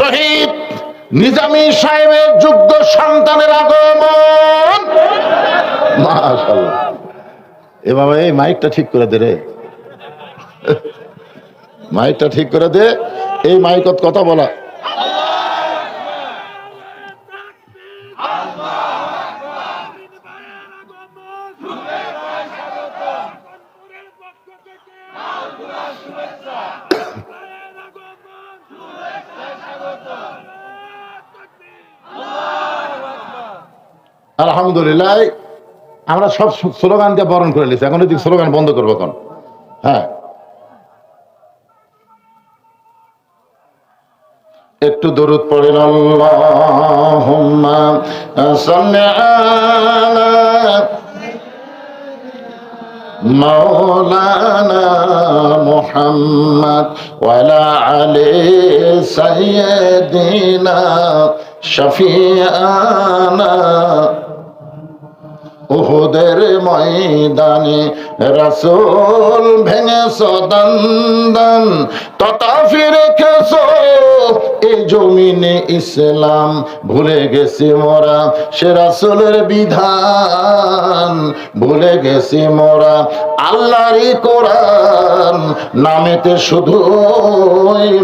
শহীদ নিজামী সাহেবের যোগ্য সন্তানের আগমন। এভাবে এই মাইকটা ঠিক করে দে রে। মাইকটা ঠিক করে দে, এই মাইকত কথা বলা। আলহামদুলিল্লাহ, আমরা সব স্লোগানকে বরণ করে নিয়েছি। এখন স্লোগান বন্ধ করব এখন। হ্যাঁ। একটু দূরত পড়ে মৌলানা মোহাম্মদ ওয়ালা আলে সৈয়দিনা শফিয়ানা উহুদের ময়দানে রাসূল ভেঙে সদন্দন তথাপি রেখেছ এই জমিনে ইসলাম ভুলে গেছি মোরা, সে রাসূলের বিধান ভুলে গেছি মোরা, আল্লাহরই কোরআন নামেতে শুধু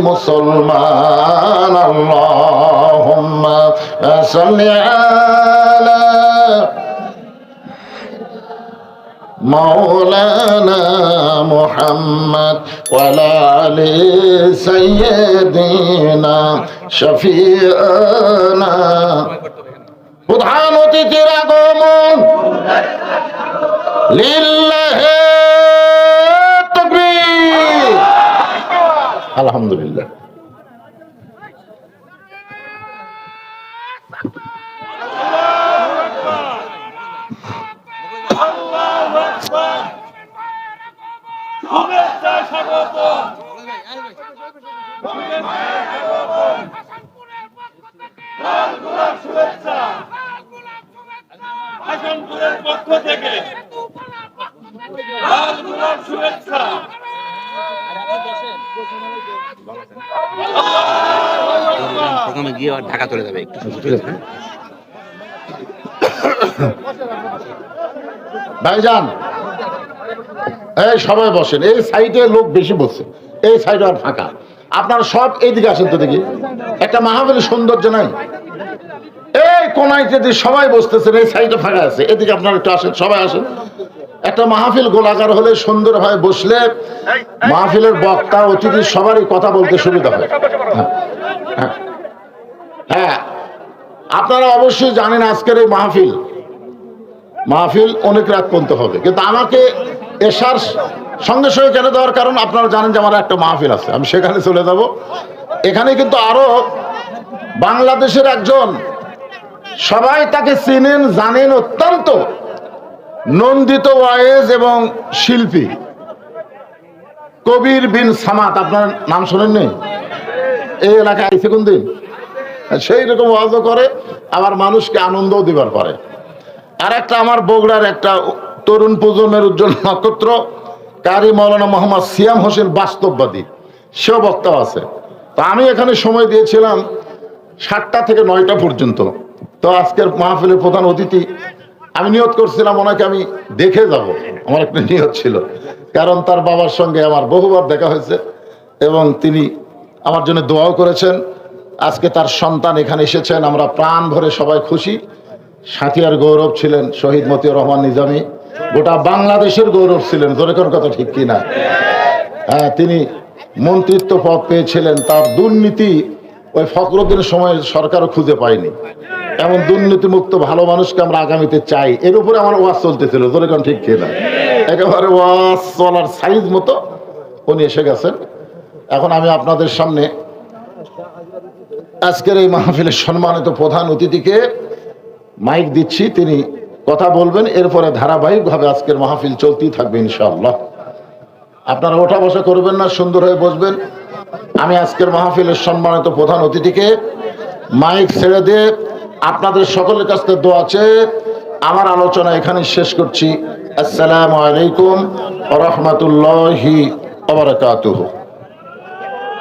মুসলমান, আল্লাহুম্মা সাল্লি مولانا محمد وعلى آل سيدنا شفيعنا প্রধান অতিথির আগমন লিল্লাহে তাকবীর আলহামদুলিল্লাহ হাসনপুরের পক্ষ প্রথমে গিয়ে আবার ঢাকা চলে যাবে একটু ভাইজান। এই সবাই বসেন। এই সাইডে লোক বেশি বসছে। এই সাইডে আর ফাঁকা। আপনারা সব এইদিকে আসেন তো দেখি। একটা মাহাবলীর সৌন্দর্য নাই? এই কোনায় যদি সবাই বসতেছেন এই সাইডে ফাঁকা আছে। এদিকে আপনারা একটু আসেন সবাই আসেন। একটা মাহফিল গোলাকার হলে সুন্দরভাবে বসলে মাহফিলের বক্তা অতিথি সবারই কথা বলতে সুবিধা হয়। হ্যাঁ, হ্যাঁ। হ্যাঁ আপনারা অবশ্যই জানেন আজকের এই মাহফিল। মাহফিল অনেক রাত পর্যন্ত হবে। কিন্তু আমাকে এসার সঙ্গে সঙ্গে কেন দেওয়ার কারণ আপনারা জানেন যে আমার একটা মাহফিল আছে। আমি সেখানে চলে যাব। এখানে কিন্তু আরও বাংলাদেশের একজন সবাই তাকে চিনেন, জানেন অত্যন্ত নন্দিত ওয়েজ এবং শিল্পী। কবির বিন সামাত আপনার নাম শোনেননি? এই এলাকায় আইসে কোন দিন? সেই রকম ওয়াজও করে, আবার মানুষকে আনন্দও দিবার পারে আর একটা আমার বগুড়ার একটা তরুণ প্রজন্মের উজ্জ্বল নক্ষত্র, কারি মৌলানা মোহাম্মদ সিয়াম হোসেন বাস্তববাদী। সেও বক্তা আছে। তো আমি এখানে সময় দিয়েছিলাম সাতটা থেকে নয়টা পর্যন্ত। তো আজকের মাহফিলের প্রধান অতিথি, আমি নিয়ত করছিলাম, ওনাকে আমি দেখে যাব। আমার একটা নিয়ত ছিল। কারণ তার বাবার সঙ্গে আমার বহুবার দেখা হয়েছে এবং তিনি আমার জন্য দোয়াও করেছেন। আজকে তার সন্তান এখানে এসেছেন, আমরা প্রাণ ভরে সবাই খুশি। সাথিয়ার গৌরব ছিলেন শহীদ মতিউর রহমান নিজামী। গোটা বাংলাদেশের গৌরব ছিলেন। জোরেকর কথা ঠিক কিনা? হ্যাঁ তিনি মন্ত্রিত্ব পদ পেয়েছিলেন, তার দুর্নীতি ওই ফখরুদ্দিনের সময় সরকারও খুঁজে পায়নি। এমন দুর্নীতিমুক্ত ভালো মানুষকে আমরা আগামীতে চাই। এর উপরে আমার ওয়াজ চলতেছিল জোরেকর ঠিক কিনা? একেবারে ওয়াজ চলার সাইজ মতো উনি এসে গেছেন। এখন আমি আপনাদের সামনে আজকের এই মাহফিলের সম্মানিত প্রধান অতিথিকে মাইক দিচ্ছি। তিনি কথা বলবেন, এরপরে ধারাবাহিকভাবে আজকের মাহফিল চলতেই থাকবে ইনশাআল্লাহ। আপনারা ওঠা বসা করবেন না, সুন্দর হয়ে বসবেন। আমি আজকের মাহফিলের সম্মানিত প্রধান অতিথিকে মাইক ছেড়ে দিয়ে আপনাদের সকলের কাছ থেকে দোয়া আছে আমার আলোচনা এখানে শেষ করছি। আসসালামু আলাইকুম রহমতুল্লাহি আবরকাতুহ